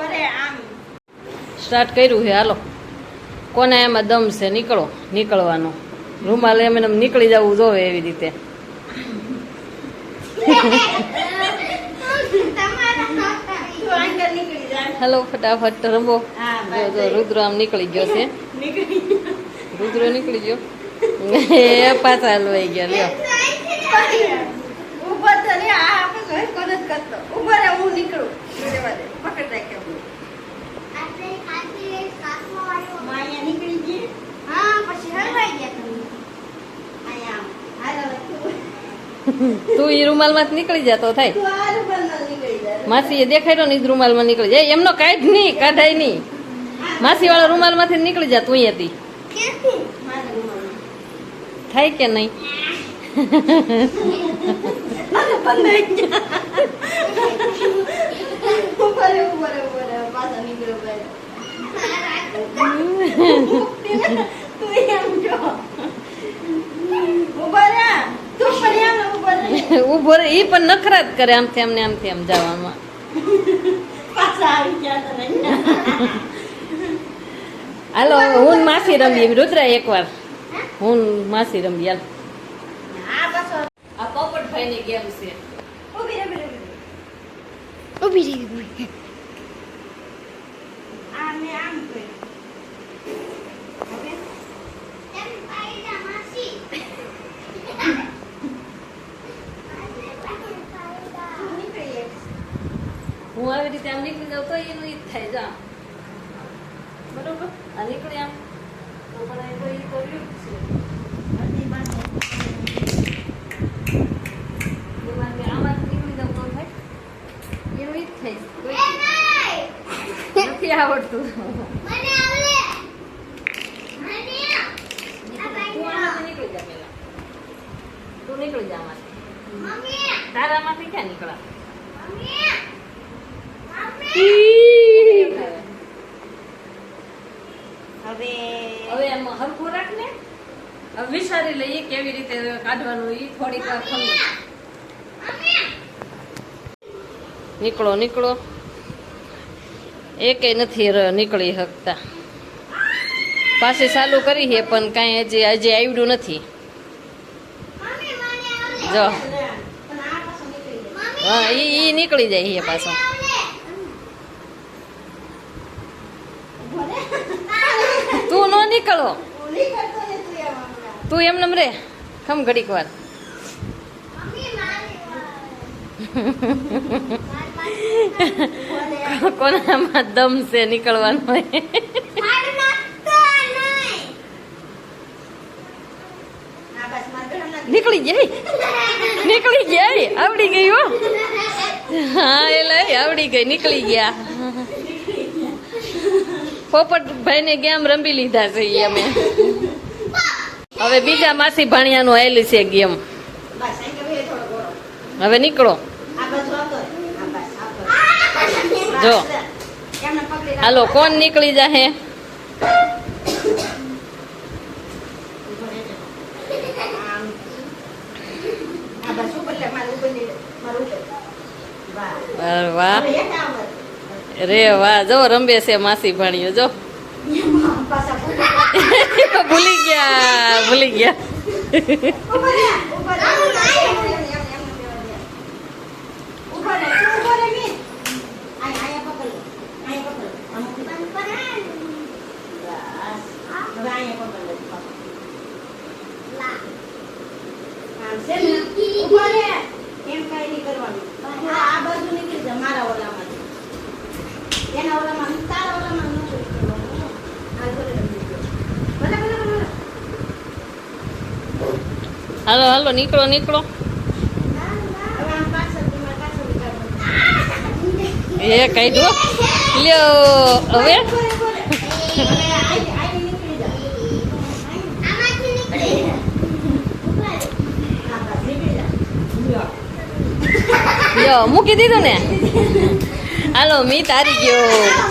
ફરે આમ. સ્ટાર્ટ કર્યું છે હાલો. કોને એમાં દમ છે નીકળો નીકળવાનો. રૂમાલ એમ એમ નીકળી જવું જોવે એવી રીતે. હાલો ફટાફટ રમો. જો રુદ્ર આમ નીકળી ગયો છે. રુદ્ર નીકળી ગયો. પાછા હલવાઈ ગયા લ્યો ઊભો તો રે આ આપણે ઘર કોણ જ કરતો ઊભો રે હું નીકળું રેવા દે પકડ રાખે હું માયા નીકળી ગઈ અહીંયા હાલો તું ઈ રૂમાલમાંથી નીકળી જતો થાય. રૂમાલમાં માસી એ દેખાડ્યો ને રૂમાલમાં નીકળી જાય. એમનો કાઢ નહીં કાઢાય નહીં. માસી વાળા રૂમાલમાંથી નીકળી જા તું હતી થાય કે નહીં? નીકળ્યો ભાઈ તું એમ જો ઊભો રે તું પણ એમ ઊભો રે એ પણ નખરા જ કરે આમથી આમ ને આમથી આમ જવામાં. હાલો હું માસી રમીએ રુદ્ર એકવાર. હું માસી રમી હાલ. આ પોપટભાઈ ની ગેમ છે ઊભી રે ઊભી રે ઊભી રે. આ મેં આમ કર્યું હવે તું નીકળી એક. હું ત્યાં નીકળી જાવ તો એનું ઈ થાય જા બરોબર? આ નીકળી આમ. તો પણ એ તો ઈ કર્યું જ છે. આમાં નીકળી જાઉં તો થાય. એનું ઈ જ થાય. નથી આવડતું. નીકળી જા. પેલા તું નીકળી જા આમાંથી. તારામાંથી ક્યાં નીકળા હવે હવે એમ હરખું રાખ ને હવે વિચારી લઈએ કેવી રીતે કાઢવાનું એ થોડીક વાર નીકળો નીકળો. એકે નથી નીકળી શકતા. પાછી ચાલુ કરી છે પણ કાંઈ હજી હજી આવડ્યું નથી. જો. હા ઈ ઈ નીકળી જાય છે પાછો. તું નો નીકળો. તું એમ હમણાં. રે. ખમ ઘડીક વાર. કોનામાં દમ છે નીકળવાનો હોય નીકળી જાય નીકળી ગયા આવડી ગઈ હો. હા એટલે આવડી ગઈ નીકળી ગયા. પોપટ ને ગેમ રમી લીધા છે અમે. હવે બીજા માસી ભાણિયાનું આવેલી છે ગેમ. હવે નીકળો. જો. હાલો, કોણ નીકળી જાહે. વાહ. રે, વાહ જો રંબે છે માસી ભાણિયો, જો એમાં પાછા પકડી. ભૂલી ગયા ભૂલી ગયા ઊભો રહે, ઊભો રહે. એમ, એમ, એમ, એમ, એમ રહેવા દે. ઊભો રહે, તું ઊભો રહે, મીત. અહીંયા, અહીંયા પકડ લે. અહીંયા પકડ લે. આમ મૂકી દે. બસ. હવે અહીંયા પકડ લે. આમ છે ને? ઊભો રહે. એમ કાંઈ નહીં કરવાનું. હવે આ બાજુ નીકળી જા, મારા ઓલામાંથી. એના ઓલામાં, તારા ઓલામાં નથી કરવાનું. આ જોડે રમી ગયો. ભલે, ભલે, ભલે, ભલે. હાલો હાલો, નીકળો નીકળો. એ આમ દો લ્યો, હવે. લ્યો, મૂકી દીધું ને? હાલો, મી તારી ગયો.